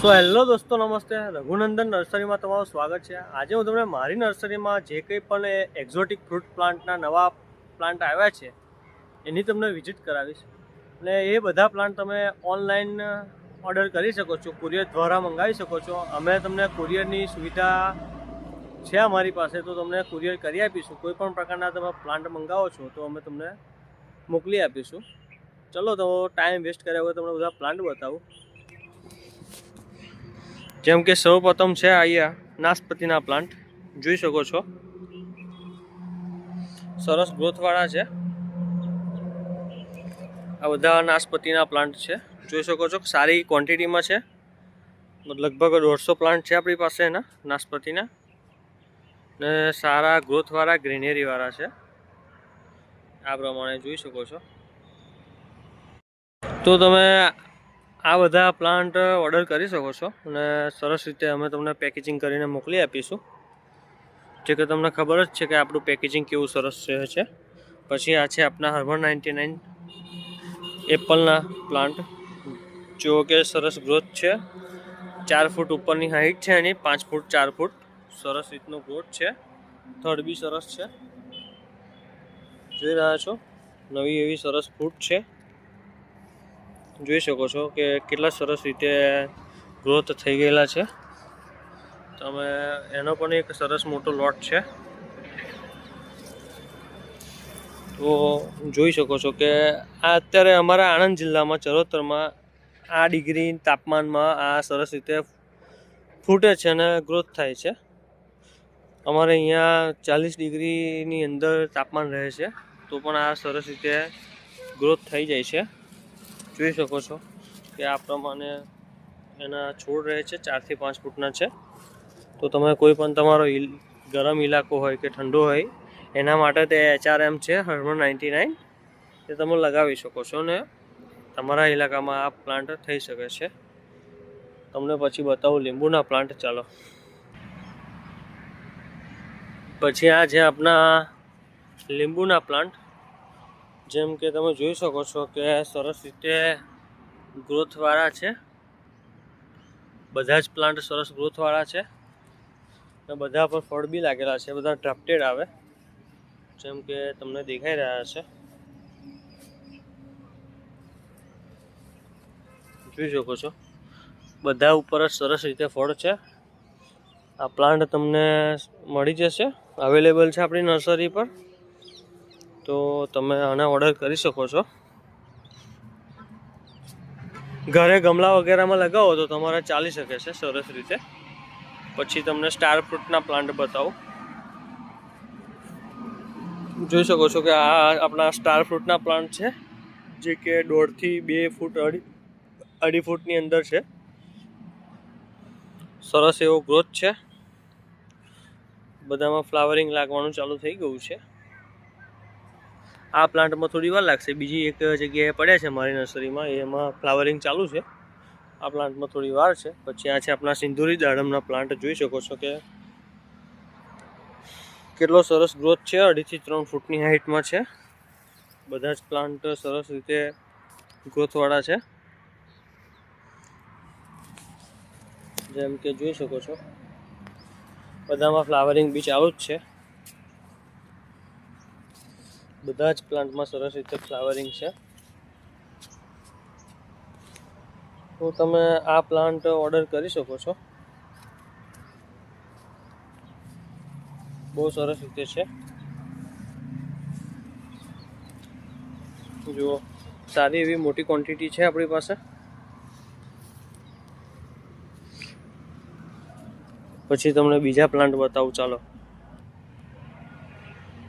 So hello દોસ્તો, નમસ્તે. રઘુનંદન નર્સરીમાં તમારું સ્વાગત છે. આજે હું તમને મારી નર્સરીમાં જે કંઈ પણ એક્ઝોટિક ફ્રૂટ પ્લાન્ટના નવા પ્લાન્ટ આવ્યા છે, એની તમને વિઝિટ કરાવીશ. અને એ બધા પ્લાન્ટ તમે ઓનલાઈન ઓર્ડર કરી શકો છો કુરિયર દ્વારા મંગાવી શકો છો. અમે તમને કુરિયરની સુવિધા છે અમારી પાસે, તો તમને કુરિયર કરી આપીશું. કોઈ પણ પ્રકારના તમે પ્લાન્ટ મંગાવો છો, તો અમે તમને મોકલી આપીશું. ચલો તો ટાઈમ વેસ્ટ કર્યા હોય તમને બધા પ્લાન્ટ બતાવું. જેમ કે સૌપ્રથમ છે અહીંયા નાશપતિના પ્લાન્ટ જોઈ શકો છો. સરસ ગ્રોથવાળા છે. આ બધા નાશપતિના પ્લાન્ટ છે. જોઈ શકો છો સારી ક્વોન્ટિટીમાં છે. લગભગ દોઢસો પ્લાન્ટ છે આપણી પાસે એના નાસપતિના ને સારા ગ્રોથવાળા ગ્રીનરીવાળા છે. આ પ્રમાણે જોઈ શકો છો. તો તમે આ બધા પ્લાન્ટ ઓર્ડર કરી શકો છો અને સરસ રીતે અમે તમને પેકેજિંગ કરીને મોકલી આપીશું. જે કે તમને ખબર જ છે કે આપણું પેકેજિંગ કેવું સરસ છે પછી આ છે આપણા હર્બલ નાઇન્ટી નાઇન એપલના પ્લાન્ટ જો કે સરસ ગ્રોથ છે. ચાર ફૂટ ઉપરની હાઇટ છે એની, પાંચ ફૂટ, ચાર ફૂટ. સરસ રીતનો ગ્રોથ છે. થડ બી સરસ છે. જોઈ રહ્યા છો? નવી એવી સરસ ફૂટ છે. જોઈ શકો છો કે કેટલા સરસ રીતે ગ્રોથ થઈ ગયેલા છે. તમે એનો પણ એક સરસ મોટો લોટ છે. તો જોઈ શકો છો કે આ અત્યારે અમારા આણંદ જિલ્લામાં, ચરોતરમાં આ ડિગ્રી તાપમાનમાં આ સરસ રીતે ફૂટે છે અને ગ્રોથ થાય છે. અમારે અહીંયા ચાલીસ ડિગ્રીની અંદર તાપમાન રહે છે, તો પણ આ સરસ રીતે ગ્રોથ થઈ જાય છે. જોઈ શકો છો કે આ પ્રમાણે એના છોડ રહે છે ચારથી પાંચ ફૂટના છે. તો તમે કોઈ પણ તમારો ગરમ ઇલાકો હોય કે ઠંડો હોય, એના માટે તે એચઆરએમ છે હર્મન નાઇન્ટી નાઇન તે તમે લગાવી શકો છો ને તમારા ઇલાકામાં આ પ્લાન્ટ થઈ શકે છે. તમને પછી બતાવું, લીંબુના પ્લાન્ટ, ચાલો. પછી આ છે આપણા લીંબુના પ્લાન્ટ. જેમ કે તમે જોઈ શકો છો કે સરસ રીતે ગ્રોથવાળા છે. બધા જ પ્લાન્ટ સરસ ગ્રોથવાળા છે. અને બધા પર ફળ બી લાગેલા છે. બધા ડ્રાફ્ટેડ આવે. જેમ કે તમને દેખાઈ રહ્યા છે જોઈ શકો છો. બધા ઉપર જ સરસ રીતે ફળ છે. આ પ્લાન્ટ તમને મળી જશે. અવેલેબલ છે આપણી નર્સરી પર. તો તમે આને ઓર્ડર કરી શકો છો. ઘરે ગમલા વગેરેમાં લગાવો તો તમારે ચાલી શકે છે, સરસ રીતે. પછી તમને સ્ટાર ફ્રૂટના પ્લાન્ટ બતાવું. જોઈ શકો છો કે આ આપણા સ્ટાર ફ્રૂટના પ્લાન્ટ છે, જે કે દોઢથી બે ફૂટ અઢી અઢી ફૂટની અંદર છે. સરસ એવો ગ્રોથ છે. બધામાં ફ્લાવરિંગ લાગવાનું ચાલુ થઈ ગયું છે. આ પ્લાન્ટમાં થોડી વાર લાગશે. બીજી એક જગ્યાએ પડ્યા છે મારી નર્સરીમાં, એમાં ફ્લાવરિંગ ચાલુ છે. આ પ્લાન્ટમાં થોડી વાર છે. પછી આ છે આપણા સિંધુરી દાડમના પ્લાન્ટ. જોઈ શકો છો કે કેટલો સરસ ગ્રોથ છે. અઢીથી ત્રણ ફૂટની હાઇટમાં છે. બધા જ પ્લાન્ટ સરસ રીતે ગ્રોથવાળા છે. જેમ કે જોઈ શકો છો. બધામાં ફ્લાવરિંગ બી ચાલુ જ છે. બધા જ પ્લાન્ટમાં સરસ રીતે ફ્લાવરિંગ છે. તો તમે આ પ્લાન્ટ ઓર્ડર કરી શકો છો. બહુ સરસ રીતે છે. જુઓ, સારી એવી મોટી ક્વોન્ટિટી છે આપણી પાસે. પછી તમને બીજા પ્લાન્ટ બતાવું, ચાલો.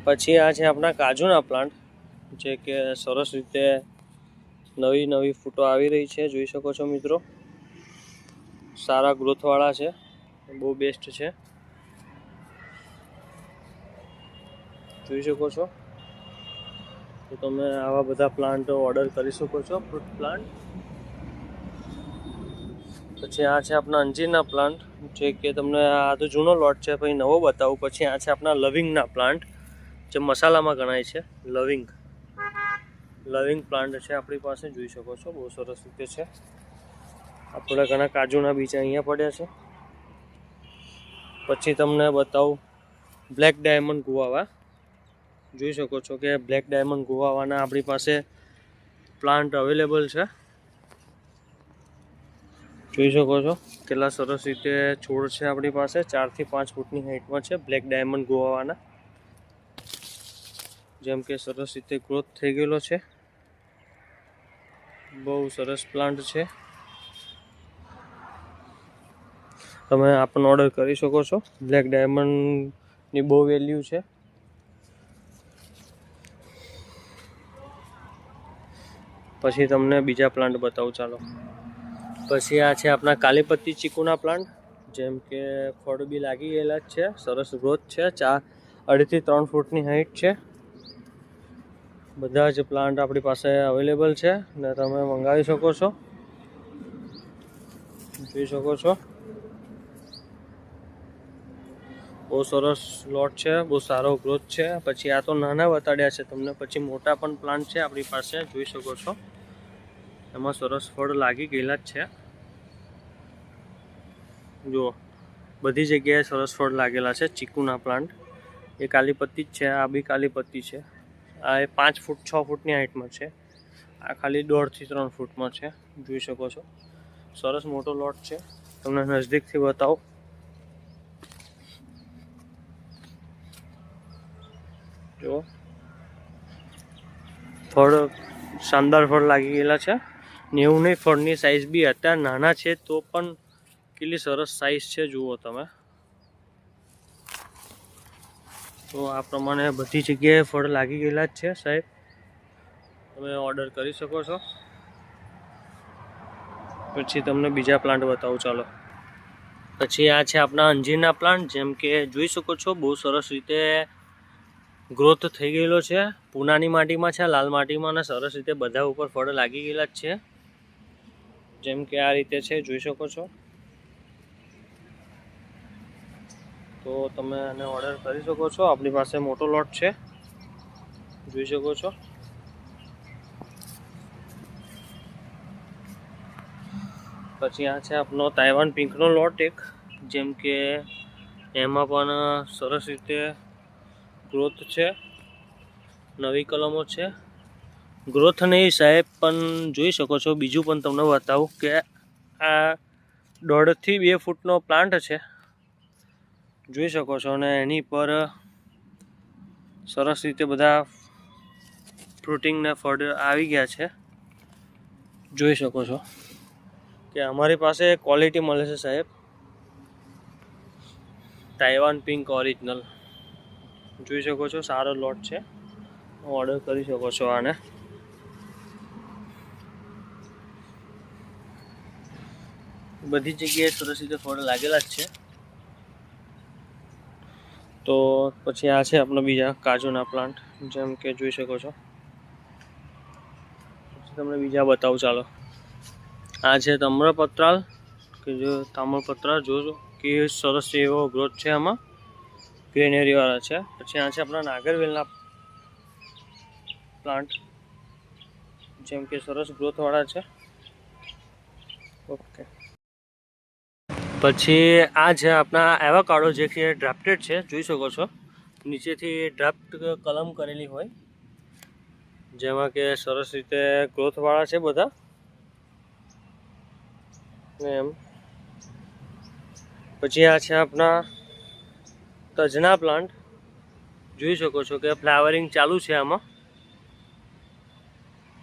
પછી આ છે આપણા કાજુના પ્લાન્ટ જે કે સરસ રીતે નવી નવી ફૂટો આવી રહી છે, જોઈ શકો છો મિત્રો. સારા ગ્રોથવાળા છે, બહુ બેસ્ટ છે. જોઈ શકો છો. તો તમે આવા બધા પ્લાન્ટ ઓર્ડર કરી શકો છો ફ્રૂટ પ્લાન્ટ પછી આ છે આપણા અંજીરના પ્લાન્ટ જે કે તમને આ તો જૂનો લોટ છે પછી નવો બતાવું. પછી આ છે આપણા લવિંગના પ્લાન્ટ જે મસાલામાં ગણાય છે, લવિંગ. લવિંગ પ્લાન્ટ છે, આપણી પાસે જોઈ શકો છો, બહુ સરસ રીતે છે. આપણા ઘણા કાજુના બીજ અહીંયા પડ્યા છે. પછી તમને બતાવું બ્લેક ડાયમંડ ગુવાવા. જોઈ શકો છો કે બ્લેક ડાયમંડ ગુવાવાના આપણી પાસે પ્લાન્ટ અવેલેબલ છે. જોઈ શકો છો કેટલા સરસ રીતે છોડ છે આપણી પાસે, ચારથી પાંચ ફૂટની હાઈટમાં છે બ્લેક ડાયમંડ ગુવાવાના. જેમ કે સરસ રીતે ગ્રોથ થઈ ગયેલો છે. બહુ સરસ પ્લાન્ટ છે. તમે આ ઓર્ડર કરી શકો છો. બ્લેક ડાયમંડની બહુ વેલ્યુ છે. પછી તમને બીજા પ્લાન્ટ બતાવું, ચાલો. પછી આ છે આપણા કાલીપત્તી ચીકુના પ્લાન્ટ જેમ કે ફળ બી લાગી ગયેલા જ છે. સરસ ગ્રોથ છે. ચાર અઢીથી ત્રણ ફૂટની હાઈટ છે. બધા જ પ્લાન્ટ આપણી પાસે અવેલેબલ છે ને તમે મંગાવી શકો છો. જોઈ શકો છો. બહુ સરસ લોટ છે, બહુ સારો ગ્રોથ છે. પછી આ તો નાના બતાડ્યા છે, તમને પછી મોટા પણ પ્લાન્ટ છે આપણી પાસે, જોઈ શકો છો. એમાં સરસ ફળ લાગી ગયેલા જ છે. જુઓ, બધી જગ્યાએ સરસ ફળ લાગેલા છે, ચીકુના પ્લાન્ટ એ કાલીપત્તી જ છે, આ બી કાલીપત્તી છે. આ એ પાંચ ફૂટ, છ ફૂટની હાઇટમાં છે. આ ખાલી દોઢથી ત્રણ ફૂટમાં છે, જોઈ શકો છો. સરસ મોટો લોટ છે. તમને નજદીકથી બતાવો. જો ફળ શાનદાર ફળ લાગી ગયેલા છે. નેવું નહીં ફળની સાઇઝ બી અત્યારે નાના છે, તો પણ કેટલી સરસ સાઇઝ છે, જુઓ તમે. તો આ પ્રમાણે બધી જગ્યાએ ફળ લાગી ગયેલા જ છે, સાહેબ. તમે ઓર્ડર કરી શકો છો. પછી તમને બીજા પ્લાન્ટ બતાવું, ચાલો. પછી આ છે આપણા અંજીરના પ્લાન્ટ જેમ કે જોઈ શકો છો, બહુ સરસ રીતે ગ્રોથ થઈ ગયેલો છે. પૂનાની માટીમાં છે, લાલ માટીમાં, અને સરસ રીતે બધા ઉપર ફળ લાગી ગયેલા જ છે. જેમ કે આ રીતે છે, જોઈ શકો છો. તો તમે એને ઓર્ડર કરી શકો છો. આપણી પાસે મોટો લોટ છે. જોઈ શકો છો. પછી આ છે આપનો તાઇવાન પિંકનો લોટ એક. જેમ કે એમાં પણ સરસ રીતે ગ્રોથ છે. નવી કલમો છે. ગ્રોથ નહીં સાહેબ, પણ જોઈ શકો છો. બીજું પણ તમને બતાવું કે આ દોઢથી બે ફૂટનો પ્લાન્ટ છે. જોઈ શકો છો અને એની પર સરસ રીતે બધા ફ્રૂટિંગના ફળ આવી ગયા છે. જોઈ શકો છો કે અમારી પાસે ક્વોલિટી મળે છે સાહેબ. તાઇવાન પિંક ઓરિજિનલ જોઈ શકો છો, સારો લોટ છે. ઓર્ડર કરી શકો છો આને. બધી જગ્યાએ સરસ રીતે ફળ લાગેલા જ છે. તો પછી આ છે આપણા બીજા કાજુના પ્લાન્ટ જેમ કે જોઈ શકો છો. પછી તમને બીજા બતાવું, ચાલો. આ છે તામ્રપત્રાલ, કે જો તામ્રપત્રા જોજો, કે સરસ એવો ગ્રોથ છે આમાં. ગ્રેનેરીવાળા છે. પછી આ છે આપણા નાગરવેલના પ્લાન્ટ જેમ કે સરસ ગ્રોથવાળા છે. ઓકે પછી આ છે આપણા એવાકાડો જે કે ડ્રાફ્ટેડ છે, જોઈ શકો છો. નીચેથી ડ્રાફ્ટ કલમ કરેલી હોય. જેમાં કે સરસ રીતે ગ્રોથવાળા છે બધા. ને એમ. પછી આ છે આપણા તજના પ્લાન્ટ જોઈ શકો છો કે ફ્લાવરિંગ ચાલુ છે આમાં.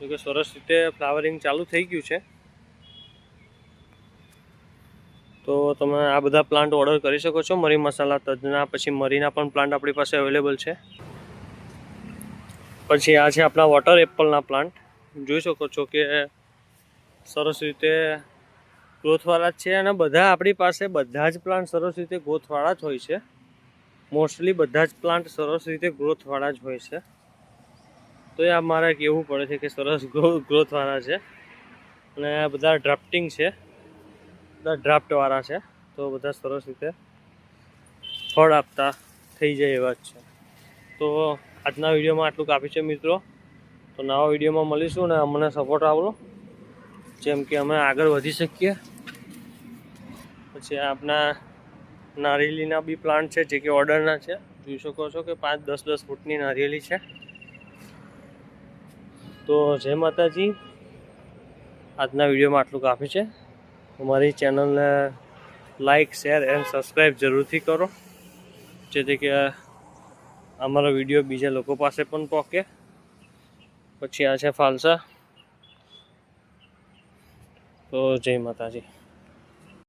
જોકે સરસ રીતે ફ્લાવરિંગ ચાલુ થઈ ગયું છે. તો તમે આ બધા પ્લાન્ટ ઓર્ડર કરી શકો છો. મરી મસાલા, તજના, પછી મરીના પણ પ્લાન્ટ આપણી પાસે અવેલેબલ છે. પછી આ છે આપણા વોટર એપલના પ્લાન્ટ જોઈ શકો છો કે સરસ રીતે ગ્રોથવાળા જ છે અને બધા આપણી પાસે બધા જ પ્લાન્ટ સરસ રીતે ગ્રોથવાળા જ હોય છે. મોસ્ટલી બધા જ પ્લાન્ટ સરસ રીતે ગ્રોથવાળા જ હોય છે. તો એ મારે કહેવું પડે છે કે સરસ ગ્રોથવાળા છે. અને બધા ડ્રાફ્ટિંગ છે. ડ્રાફ્ટવાળા છે, તો બધા સરસ રીતે ફળ આપતા થઈ જાય એવા જ છે. તો આજના વિડીયોમાં આટલું કાપી છે મિત્રો. તો નવા વિડીયોમાં મળીશું અને અમને સપોર્ટ આપો જેમ કે અમે આગળ વધી શકીએ. પછી આપના નારિયેલીના બી પ્લાન્ટ છે, જે કે ઓર્ડરના છે. જોઈ શકો છો કે પાંચ દસ દસ ફૂટની નારિયેલી છે. તો જય માતાજી. આજના વિડીયોમાં આટલું કાફી છે. અમારી ચેનલને લાઈક, શેર એન્ડ સબસ્ક્રાઈબ જરૂરથી કરો. જેથી કે અમારો વીડિયો બીજા લોકો પાસે પણ પહોંચે પછી આ છે ફાલસા. તો જય માતાજી.